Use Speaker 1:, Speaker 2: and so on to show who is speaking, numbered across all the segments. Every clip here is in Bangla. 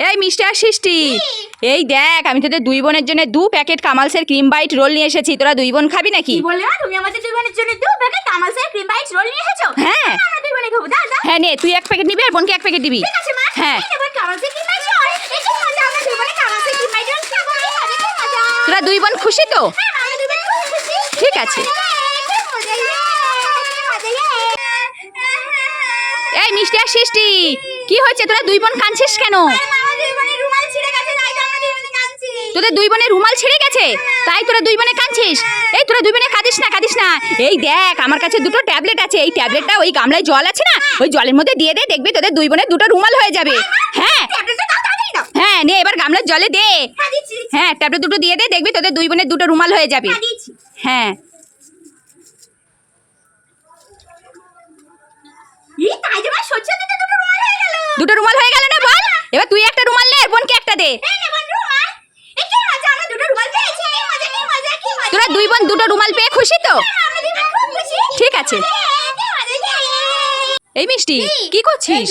Speaker 1: এই মিস্টার সৃষ্টি এই দেখ আমি তোদের দুই বোনের জন্য দু প্যাকেট কামালসের ক্রিম বাইট রোল নিয়ে এসেছি তোরা দুই বোন খাবি নাকি
Speaker 2: কি বললে তুমি আমাদের দুই বোনের জন্য দু প্যাকেট কামালসের ক্রিম বাইট রোল নিয়ে এসেছ
Speaker 1: হ্যাঁ
Speaker 2: আমরা দুই বোনে খাব দাদা
Speaker 1: হ্যাঁ নে তুই এক প্যাকেট নিবি আর বোনকে এক প্যাকেট দিবি
Speaker 2: ঠিক আছে মা
Speaker 1: হ্যাঁ।
Speaker 2: এই নেবার কামালসের ক্রিম বাইট রোল এই মজা আমরা দুই বোনে কামালসের ক্রিম বাইট রোল খাব
Speaker 1: তোরা দুই বোন খুশি তো
Speaker 2: হ্যাঁ বোনে
Speaker 1: ঠিক আছে।
Speaker 2: ইয়ে, ইয়ে।
Speaker 1: এই মিস্টার সৃষ্টি কি হয়েছে তোরা দুই বোন কাঁদছিস কেন তোদের দুই বোনের রুমাল ছিঁড়ে গেছে? তাই তোরা দুই বোনে কাঁদছিস। এই তোরা দুই বোনে কাঁদিস না কাঁদিস না। এই দেখ আমার কাছে দুটো ট্যাবলেট আছে। এই ট্যাবলেটটা ওই গামলায় জল আছে না? ওই জলের মধ্যে দিয়ে দে দেখবি তোদের দুই বোনের দুটো রুমাল হয়ে যাবে। হ্যাঁ। হ্যাঁ নে এবার গামলার জলে দে।
Speaker 2: হ্যাঁ,
Speaker 1: ট্যাবলেট দুটো দিয়ে দে দেখবি তোদের দুই বোনের দুটো রুমাল হয়ে যাবে।
Speaker 2: হ্যাঁ, দুটো রুমাল হয়ে গেল।
Speaker 1: দুটো রুমাল হয়ে গেল না বল? এবার তুই একটা রুমাল নে বোনকে একটা দে
Speaker 2: এই নে বোন, রুমাল। এই কি মজা, আমরা দুটো রুমাল পেয়েছি। কি মজা, কি মজা, কি মজা।
Speaker 1: তোরা দুই বোন দুটো রুমাল পেয়ে খুশি তো। ঠিক আছে। এই মিষ্টি কি করছিস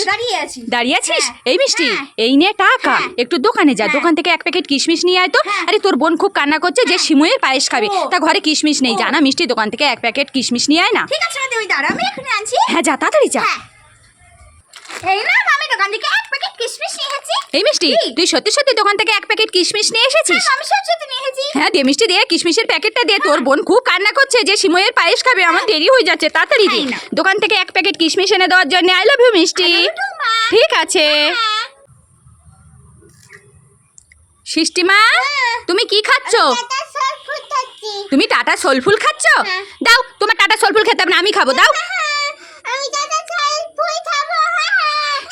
Speaker 2: দাঁড়িয়ে
Speaker 1: আছিস এই মিষ্টি। এই নিয়ে টাকা। একটু দোকানে যা। দোকান থেকে এক প্যাকেট কিশমিশ নিয়ে আয় তো। আরে তোর বোন খুব কান্না করছে যে সিমুয়ের পায়েস খাবে তা ঘরে কিশমিশ নেই। জানা মিষ্টি দোকান থেকে এক প্যাকেট কিশমিশ নিয়ে আয় না। হ্যাঁ যা তাড়াতাড়ি যা
Speaker 2: হ্যাঁ। এই না দোকান থেকে এক প্যাকেট কিশমিশ নিয়ে এসেছি।
Speaker 1: এই মিষ্টি তুই সত্যি সত্যি দোকান থেকে এক প্যাকেট কিশমিশ নিয়ে এসেছিস?
Speaker 2: আমি সত্যি সত্যি নিয়ে এসেছি।
Speaker 1: হ্যাঁ দে মিষ্টি দে কিশমিশের প্যাকেটটা দে। তোর বোন খুব কান্না করছে যে সিময়ের পায়েস খাবে আমার দেরি হয়ে যাচ্ছে তাড়াতাড়ি দে। দোকান থেকে এক প্যাকেট কিশমিশ এনে দেওয়ার জন্য আই লাভ ইউ মিষ্টি। ঠিক আছে।
Speaker 2: হ্যাঁ।
Speaker 1: সৃষ্টিমা তুমি কি খাচ্ছ। তুমি টাটা সোলফুল খাচ্ছ?
Speaker 2: হ্যাঁ।
Speaker 1: দাও তোমার টাটা সোলফুল খেতে হবে না আমি খাব দাও
Speaker 2: আমি টাটা সব ফুল খাব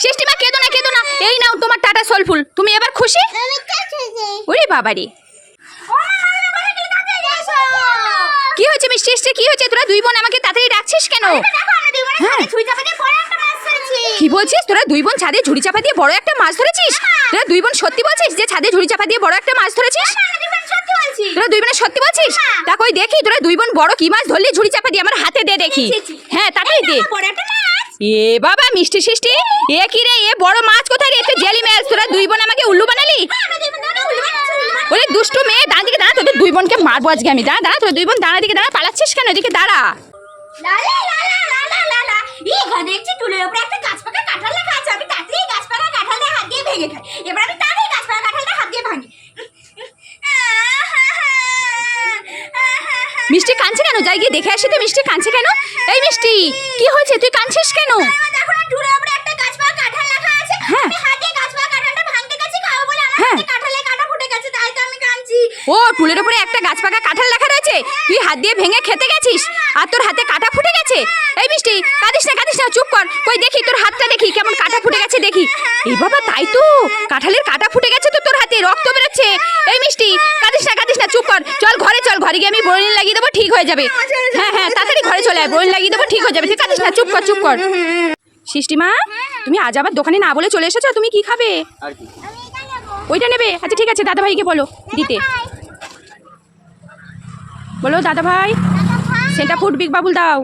Speaker 1: সৃষ্টিমা কেঁদো না কেঁদো না। এই নাও তোমার টাটা সলফুল তুমি এবার খুশি? ওরে বাবারে। কি হয়েছে মিষ্টি? এসছে কি হয়েছে? তোরা দুই বোন আমাকে তাড়াতাড়ি ডাকছিস কেন? হ্যাঁ। কি বলছিস? তোরা দুই বোন ছাদে ঝুড়ি চাপা দিয়ে বড় একটা মাছ ধরেছিস? তোরা দুই বোন সত্যি বলছিস যে ছাদে ঝুড়ি চাপা দিয়ে বড় একটা মাছ ধরেছিস? তোরা দুই বোনে সত্যি বলছিস। তা কই দেখি তোরা দুই বোন বড় কি মাছ ধরলি? ঝুড়ি চাপা দিয়ে আমার হাতে দে দেখি। হ্যাঁ তাড়াতাড়ি দে। এ বাবা মিষ্টি সিষ্টি এ কি রে এ বড় মাছ কোথায় রে একটা জেলি মাছ তোরা দুই বোন আমাকে উল্লু বানালি ওরে দুষ্টু মেয়ে দাঁড়া দিকে দাঁড়া তোদের দুই বোনকে মারবো আজকে আমি দাঁড়া দাঁড়া তোর দুই বোন দাঁড়া দিকে দাঁড়া পালাচ্ছিস কেন এদিকে দাঁড়া
Speaker 2: দেখছি টুলের উপরে একটা গাছ পাকা কাঁঠাল লেখা আছে আমি তাড়াতাড়ি গাছ পাকা কাঁঠালটা হাত দিয়ে ভেঙে খাই এবার আমি তাড়াতাড়ি গাছ পাকা কাঁঠালটা হাত দিয়ে ভাঙি
Speaker 1: মিষ্টি কেন গিয়ে দেখে আসি তো মিষ্টি কাঁদছে কেন? এই মিষ্টি কি হয়েছে? তুই কাঁদছিস কেন? হ্যাঁ। হ্যাঁ। ও টুলের উপরে একটা গাছ পাকা কাঁঠাল লেখা রয়েছে? তুই হাত দিয়ে ভেঙে খেতে গেছিস? আর তোর হাতে কাঁটা ফুটে গেছে? এই মিষ্টি কাঁদিস না কাঁদিস না চুপ কর। কই দেখি তোর হাতটা দেখি কেমন কাঁটা ফুটে গেছে দেখি। এই বাবা তাই তো। কাঁঠালের কাঁটা ফুটে গেছে তো তোর হাতে রক্ত বেরোচ্ছে। এই মিষ্টি কাঁদিস না কাঁদিস না চুপ কর। চল ঘরে গিয়ে আমি বড়িন লাগিয়ে দেবো ঠিক হয়ে যাবে। হ্যাঁ হ্যাঁ তাড়াতাড়ি ঘরে চলে আয় বড়িন লাগিয়ে দেবো ঠিক হয়ে যাবে ঠিক কাঁদিস না চুপ কর চুপ কর। সৃষ্টিমা তুমি আজ আবার দোকানে না বলে চলে এসেছ তুমি কি খাবে?
Speaker 3: আর কি?
Speaker 2: আমি এটা নেব
Speaker 1: ওইটা নেবে? আচ্ছা ঠিক আছে দাদা ভাইকে বলো দিতে। বলো দাদা ভাই সেটা ফুড বিগ বাবুল দাও।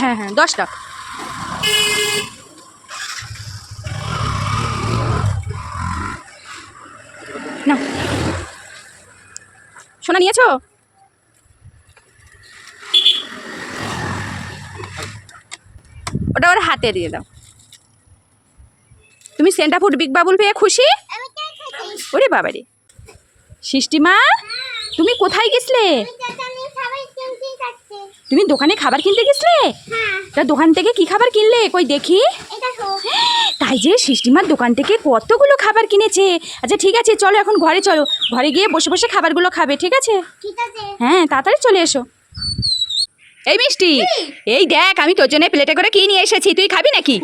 Speaker 1: হ্যাঁ হ্যাঁ দশটা। সোনা নিয়েছো? ওটা ওর হাতে দিয়ে দাও। তুমি সেন্টা ফুড বিগ বাবুল পেয়ে খুশি? ওরে বাবারে। সৃষ্টিমা তুমি কোথায় গেছলে? তুমি দোকানে খাবার কিনতে গেছলে?
Speaker 2: হ্যাঁ।
Speaker 1: তা দোকান থেকে কি খাবার কিনলে? কই দেখি। তাই যে সৃষ্টিমার দোকান থেকে কতগুলো খাবার কিনেছে। আচ্ছা ঠিক আছে চলো এখন ঘরে চলো। ঘরে গিয়ে বসে বসে খাবারগুলো খাবে ঠিক আছে? হ্যাঁ তাড়াতাড়ি চলে এসো। এই মিষ্টি এই দেখ আমি তোর জন্য প্লেটে করে কি নিয়ে এসেছি তুই খাবি নাকি?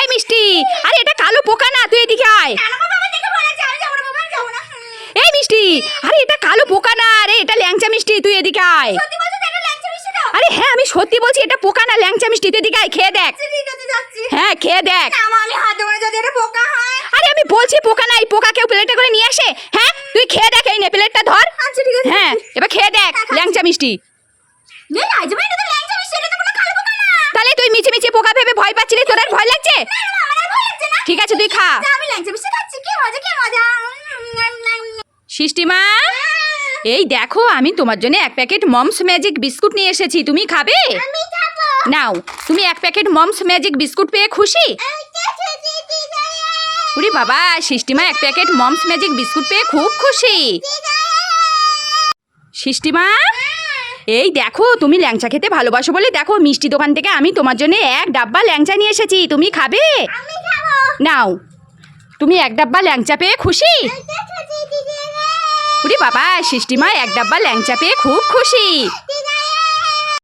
Speaker 1: এই মিষ্টি আরে এটা কালো পোকা না তুই এদিকে আয়। এই মিষ্টি আরে এটা কালো পোকা না আরে এটা ল্যাংচা মিষ্টি তুই এদিকে আয়
Speaker 2: সত্যি বলছো তো এটা ল্যাংচা মিষ্টি দাও
Speaker 1: আরে হ্যাঁ আমি সত্যি বলছি এটা পোকা না ল্যাংচা মিষ্টি। তুই আয় খেয়ে দেখ।
Speaker 2: যাচ্ছি।
Speaker 1: হ্যাঁ খেয়ে দেখ।
Speaker 2: না আমি হাত না যদি এটা পোকা হয়।
Speaker 1: আরে আমি বলছি পোকা নাই পোকা কেউ প্লেটে করে নিয়ে আসে? হ্যাঁ তুই খেয়ে দেখ এই নে প্লেটটা ধর।
Speaker 2: আচ্ছা ঠিক আছে
Speaker 1: হ্যাঁ এবার খেয়ে দেখ ল্যাংচা মিষ্টি।
Speaker 2: নে রাজমা এটা তো ল্যাংচা মিষ্টি এটা তো কোনো কালো পোকা না।
Speaker 1: তাহলে তুই মিছে মিছে পোকা ভেবে ভয় পাচ্ছিলি তোর আর ভয় লাগছে?
Speaker 2: না, না, আমার ভয় লাগছে না।
Speaker 1: ঠিক আছে তুই খা।
Speaker 2: আমি ল্যাংচা মিষ্টি খাচ্ছি কি মজা কি মজা।
Speaker 1: সৃষ্টিমা। এই দেখো আমি তোমার জন্য এক প্যাকেট মমস ম্যাজিক বিস্কুট নিয়ে এসেছি। তুমি খাবে? নাও তুমি এক প্যাকেট মমস ম্যাজিক বিস্কুট পেয়ে খুশি? উরি বাবা সৃষ্টিমা এক প্যাকেট মমস ম্যাজিক বিস্কুট পেয়ে খুব খুশি। সৃষ্টিমা এই দেখো তুমি ল্যাংচা খেতে ভালোবাসো বলে দেখো মিষ্টি দোকান থেকে আমি তোমার জন্য এক ডাব্বা ল্যাংচা নিয়ে এসেছি। তুমি খাবে? নাও তুমি এক ডাব্বা ল্যাংচা পেয়ে খুশি? উরি বাবা সৃষ্টিমা এক ডাব্বা ল্যাংচা পেয়ে খুব খুশি।